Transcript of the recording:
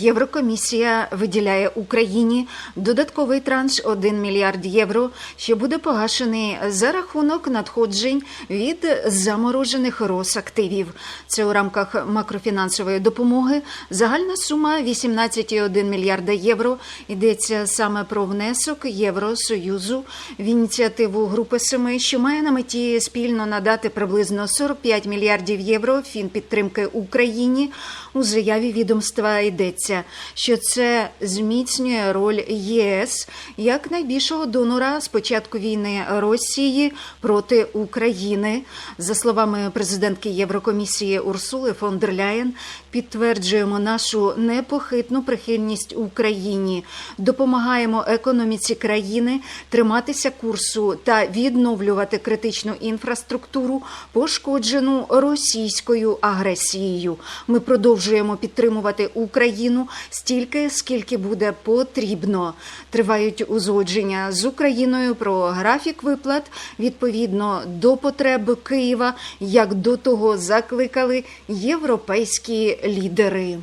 Єврокомісія виділяє Україні додатковий транш 1 мільярд євро, що буде погашений за рахунок надходжень від заморожених Росактивів. Це у рамках макрофінансової допомоги. Загальна сума 18,1 мільярда євро. Йдеться саме про внесок Євросоюзу в ініціативу Групи Семи, що має на меті спільно надати приблизно 45 мільярдів євро фінпідтримки Україні. У заяві відомства йдеться, що це зміцнює роль ЄС як найбільшого донора з початку війни Росії проти України. За словами президентки Єврокомісії Урсули фон дер Ляєн, підтверджуємо нашу непохитну прихильність Україні, допомагаємо економіці країни триматися курсу та відновлювати критичну інфраструктуру, пошкоджену російською агресією. Ми продовжуємо підтримувати Україну стільки, скільки буде потрібно. Тривають узгодження з Україною про графік виплат відповідно до потреб Києва, як до того закликали європейські лідери.